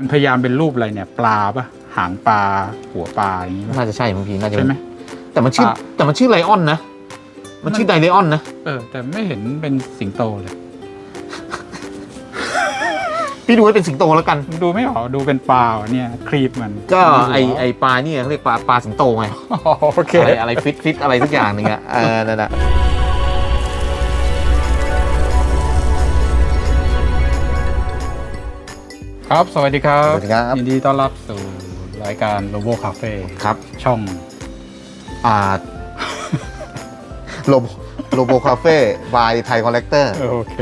มันพยายามเป็นรูปอะไรเนี่ยปลาปะหางปลาหัวปลาอย่างงี้ปะน่าจะใช่บางทีน่าจะใช่ไหม แต่มันชื่อปลา แต่มันชื่อไลออนนะ มันชื่อไดไลออนนะเออ แต่ไม่เห็นเป็นสิงโตเลยพี่ดูให้เป็นสิงโตแล้วกัน ดูไม่ออกดูเป็นปลาอะเนี่ยครีบมันก็ไอไอปลาเนี่ยเขาเรียกปลาปลาสิงโตไง อ๋อโอเค อะไรอะไรฟิตฟิตอะไรสักอย่างหนึ่งอะเออนั่นแหละ ครับ สวัสดีครับสวัสดีครับ ยินดีต้อนรับสู่รายการ Robo Cafe ครับ ช่องอ่าโลโบโลโบคาเฟ่บายไทยคอลเลกเตอร์โอเค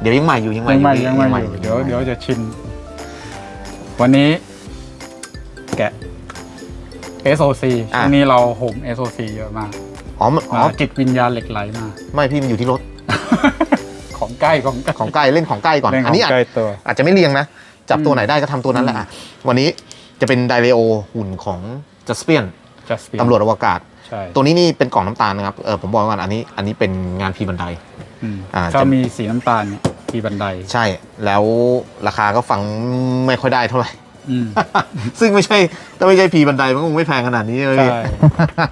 เดี๋ยวยังใหม่อยู่ยังใหม่ยังไม่พี่ยังไม่อยู่เดี๋ยวเดี๋ยวจะชิน วันนี้ แกะ SOC ช่วงนี้เราโหม SOC เยอะมากอ๋อมันอ๋อมาจิตวิญญาณเหล็กไหลมา ไม่พี่มันอยู่ที่รถ ของใกล้ของใกล้ของใกล้เล่นของใกล้ก่อนเรื่องขอันองนี้อาจใกล้ตัวอาจจะไม่เรียงนะ จับตัวอืมไหนได้ก็ทำตัวนั้นแหละอะวันนี้จะเป็นไดเรโอหุ่นของจัสเปียน just ตำรวจอวกาศ ใช่ตัวนี้นี่เป็นกล่องน้ำตาลนะครับ เออผมบอกไว้ก่อนอันนี้ อันนี้เป็นงานพีบันได อืมอ่าก็จะ มีสีน้ำตาลเนี่ยที่บันไดใช่ แล้วราคาก็ฟังไม่ค่อยได้เท่าไหร่ อืม ซึ่งไม่ใช่ ถ้าไม่ใช่พีบันไดมันก็คงไม่แพงขนาดนี้เลยใช่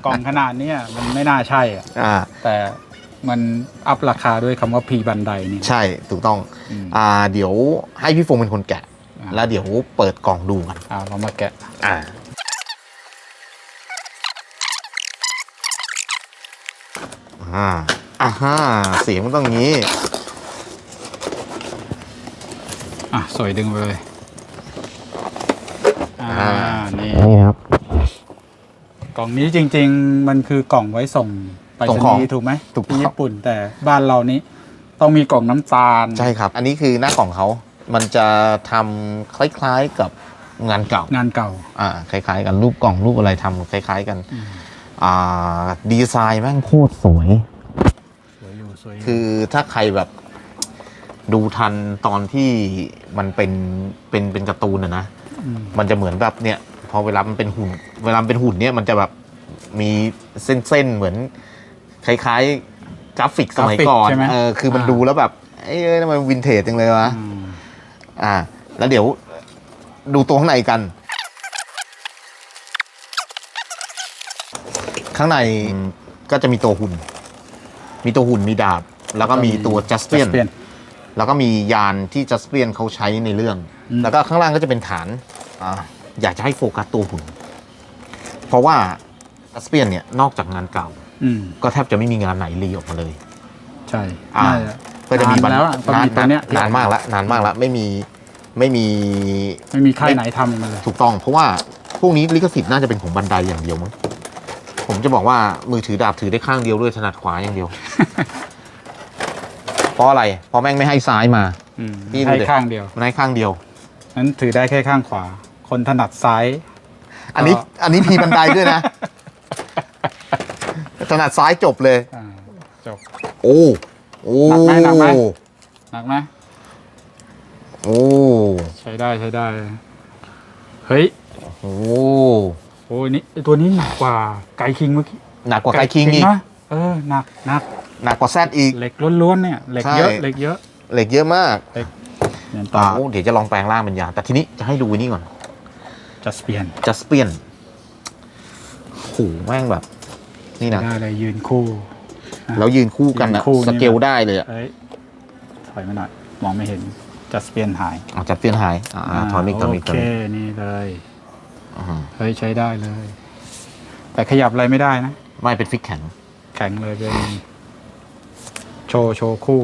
กล่องขนาดเนี้ยมันไม่น่าใช่อะ อ่า แต่มันอัพราคาด้วยคำว่า P บันไดนี่ ใช่ ถูกต้อง อืม อ่า เดี๋ยวให้พี่ฟงเป็นคนแกะอ่า แล้วเดี๋ยวเปิดกล่องดูกันอ่าเรามาแกะอ่าอ่าอ่าฮะเสียงมันต้องอย่างนี้ อะสวยดึงไปเลยอ่าอ่า นี่นี่ครับ กล่องนี้จริง ๆ มันคือกล่องไว้ส่งไปรส่ษงของณีย์ถูกไหมถูกต้องที่ญี่ปุ่นแต่บ้านเรานี้ ต้องมีกล่องน้ำตาล ใช่ครับ อันนี้คือหน้ากล่องเขา มันจะทำคล้ายๆกับงานเก่า งานเก่า อ่าคล้ายๆ กันรูปกล่องรูปอะไรทำคล้าย ๆ กันอืมอ่าดีไซน์แม่งโคตรสวย สวยอยู่สวยอยู่คือถ้าใครแบบดูทันตอนที่มันเป็นเป็นเป็นการ์ตูนอะนะ มมันจะเหมือนแบบเนี่ย พอเวลามันเป็นหุ่น เวลามันเป็นหุ่นเนี่ยมันจะแบบมีเส้นๆเหมือนคล้ายๆ กราฟิกสมัยก่อนใช่ไหมเออคือมันดูแล้วแบบเอ้ยทำไมมันวินเทจจังเลยวะ อืม อ่า แล้วเดี๋ยวดูตัวข้างในกัน ข้างในก็จะมีตัวหุ่น มีตัวหุ่นมีดาบ แล้วก็มีตัวจัสเปียน Jaspion แล้วก็มียานที่จัสเปียนเขาใช้ในเรื่อง อืม แล้วก็ข้างล่างก็จะเป็นฐานอ่าอยากจะให้โฟกัสตัวหุ่น เพราะว่าจัสเปียนเนี่ยนอกจากงานเก่า อืม ก็แทบจะไม่มีงานไหนรีออกมาเลย ใช่อ่า น่าจะ ก็จะมีนานแล้วอะก็นานมีตัวเนี้ยนานมากแล้วนานมากแล้วไม่มีไม่มี ไม่มีค่ายไหนทำมาเลย ถูกต้อง เพราะว่าพวกนี้ลิขสิทธิ์น่าจะเป็นของบันไดอย่างเดียวมั้งผมจะบอกว่ามือถือดาบถือได้ข้างเดียวด้วยถนัดขวาอย่างเดียว เพราะอะไร เพราะแม่งไม่ให้ซ้ายมา อืมพี่ดูให้ดิข้างเดียว มันให้ข้างเดียว นั้นถือได้แค่ข้างขวา คนถนัดซ้าย อันนี้ก็อันนี้พีบันไดด้วยนะถนัดซ้ายจบเลย อ่าจบโอ้ โอ้หนักไหมหนักไหมหนักไหมโอ้ใช้ได้ใช้ได้ เฮ้ยโอ้โอ้ยนี่ไอ้ตัวนี้หนักกว่าไกคิงเมื่อกี้หนักกว่าไกคิงอีกนะเออหนักหนักหนักกว่าแซดอีกเหล็กล้วนๆเนี่ยเหล็กใช่เยอะเหล็กเยอะเหล็กเยอะมากเนี่ยต่อโอ้เดี๋ยวจะลองแปลงร่างเป็นยาแต่ทีนี้จะให้ดูอันนี่ก่อนจัสเปียนจัสเปียนโหแม่งแบบ นี่นะได้เลยยืนคู่ แล้วยืนคู่กันนะยืนคู่นี่ สเกลได้เลยอะเอ้ยถอยมาหน่อยมองไม่เห็นจัสเปียนหายอะจัสเปียนหายอ่าถอยมิกถอยมิกโอเคนี่เลยอ่าเฮ้ยใช้ได้เลย แต่ขยับอะไรไม่ได้นะ ไม่เป็นฟิกแข็งแข็งเลยเป็นโชว์โชว์คู่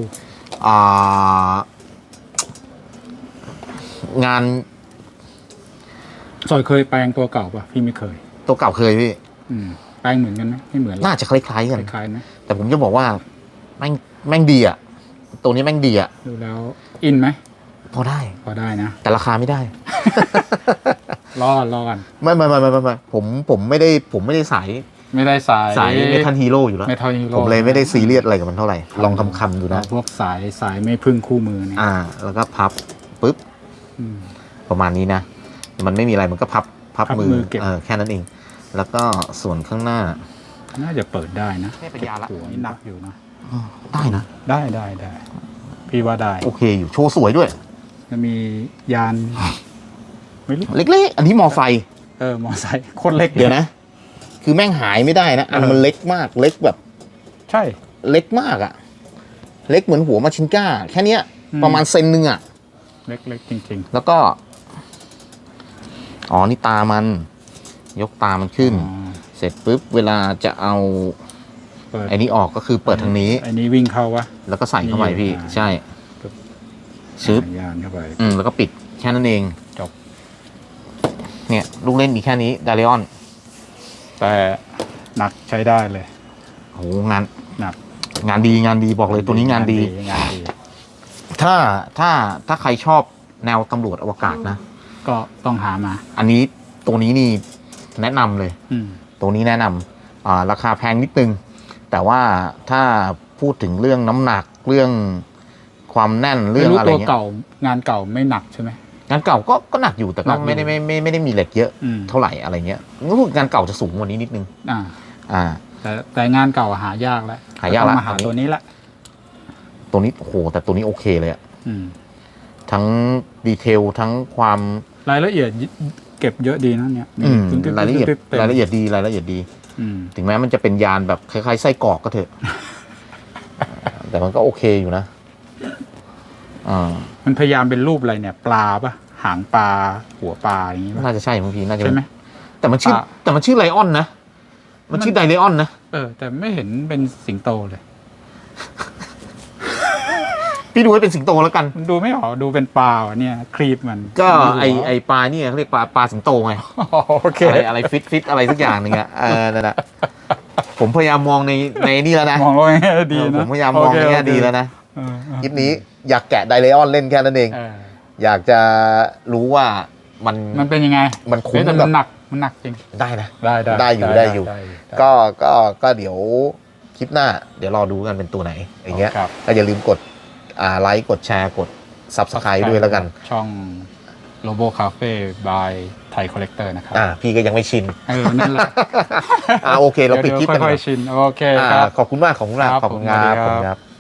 อ่างานซอยเคยแปลงตัวเก่าป่ะ พี่ไม่เคย ตัวเก่าเคยพี่ อืม แปลงเหมือนกันไหมไม่เหมือนหรอกน่าจะคล้ายๆกัน คล้ายๆนะ แต่ผมจะบอกว่าแม่งแม่งดีอะตัวนี้แม่งดีอะดูแล้วอินไหมพอได้ พอได้นะ แต่ราคาไม่ได้ รอดรอกันไม่ไม่ไม่ไม่ไม่ไม่ผมผมไม่ได้ผมไม่ได้สายไม่ได้สายสายเมทัลฮีโร่อยู่แล้วไม่เท่าฮีโร่ผมเลยไม่ได้ซีเรียสอะไรกับมันเท่าไหร่ ลองคำคำๆดูนะ พวกสายสายไม่พึ่งคู่มือเนี่ยอ่า แล้วก็พับปุ๊บอืมประมาณนี้นะ มันไม่มีอะไรมันก็พับพับพับมือมือเก็บเออแค่นั้นเอง แล้วก็ส่วนข้างหน้า น่าจะเปิดได้นะแค่ปัญญาละหัวนี่หนักอยู่นะได้นะ ได้ได้ได้ พี่ว่าได้ โอเคอยู่โชว์สวยด้วย จะมียาน ไม่รู้ เล็กๆ อันนี้มอไซค์เออ มอไซค์โคตรเล็กลเดี๋ยวนะ คือแม่งหายไม่ได้นะ อันเออมันเล็กมาก เล็กแบบ ใช่ เล็กมากอะเล็กเหมือนหัวมาชินก้า แค่เนี้ยอืมประมาณเซนหนึ่งอะเล็กเล็กจริงแล้วก็ อ๋อ นี่ตามัน ยกตามันขึ้ๆนอ๋อเส ร็จปุ๊บเวลาจะเอาเปิดไอ้นี้ออกก็คือเปิดทางนี้ไอ้นี้วิ่งเข้าวะ แล้วก็ใส่เข้าไปพี่อ่าใช่ปึ๊บ ชึบ ยานเข้าไป อืมแล้วก็ปิดแค่นั้นเองจบ เนี่ย ลูกเล่นมีแค่นี้ดาริออนแต่หนักใช้ได้เลย โหงานหนัก งานดีงานดีบอกเลยตัวนี้งานดี งานดี ถ้าถ้าถ้าใครชอบแนวตำรวจอวกาศนะ ก็ต้องหามา อันนี้ตัวนี้นี่แนะนำเลย อืม ตัวนี้แนะนำอ่าราคาแพงนิดนึง แต่ว่าถ้าพูดถึงเรื่องน้ำหนักเรื่องความแน่นเรื่ไม่องรู้อะไรตัวเงี้ยเก่างานเก่าไม่หนักใช่ไหมงานเก่าก็ก็หนักอยู่แต่หนัก็กอยู่ไม่ได้ไม่ไม่ไม่ได้มีเหล็กเยอะอืมเท่าไหร่อะไรเงี้ยรู้สึกงานเก่าจะสูงกว่านี้นิดนึงอ่าอ่า แต่แต่งานเก่าหายากแล้วหายากละต้องมาหาตัวนี้ละตัวนี้โอ้โหแต่ตัวนี้โอเคเลยอะอืมทั้งดีเทลทั้งความรายละเอียด เก็บเยอะดีนะเนี่ยอืมตึ๊ดๆๆๆรายละเอียดต็มรายละเอียดดีรายละเอียดดีอืมถึงแม้มันจะเป็นยานแบบคล้ายๆไส้กรอกก็เถอะ แต่มันก็โอเคอยู่นะอ่ามันพยายามเป็นรูปอะไรเนี่ย ปลาปะหางปลา หัวปลาอย่างงี้ปะน่าจะใช่บางทีน่าจะใช่ไหมแต่มันชื่อปลาแต่มันชื่อไลออนนะมันชื่อไดไลออนนะเออ แต่ไม่เห็นเป็นสิงโตเลย พี่ดูให้เป็นสิงโตแล้วกัน มันดูไม่ออกดูเป็นปลาอะเนี่ยครีปมันก็ดูไอไอปลาเนี่ยเขาเรียกปลาปลาสิงโตไงอ๋อโอเคอะไรอะไรฟิตฟิตอะไรสักอย่างหนึ่งอะเออนั่นแหละผมพยายามมองในในนี่แล้วนะมองว่าแง่ดีเออนะผมพยายามมองในแง่ดีแล้วนะเออเออคลิปนี้อยากแกะไดไลออนเล่นแค่นั้นเอง เอออยากจะรู้ว่ามันมันเป็นยังไงมันคุ้มเฮ้ยแต่แบมับนหนักมันหนักจริงได้นะ ได้ได้ได้อยู่ได้อยู่ได้ก็ก็ก็เดี๋ยวคลิปหน้า เดี๋ยวรอดูกันเป็นตัวไหนอย่างเงี้ยครับ ก็อย่าลืมกดอ่า ไลค์กดแชร์กด Subscribe ด้วยแล้วกัน ช่อง Robo Cafe by Thai Collector นะครับ อ่า พี่ก็ยังไม่ชิน เออ นั่นแหละอ่าโอเค เราปิดคลิปกันค่ก่ออยนๆชิน โอเคอ่าครับ ขอบคุณมาก ขอบคุณมากครับขอบคุณผมครับสวัสดีขอบคุณคครัรับบ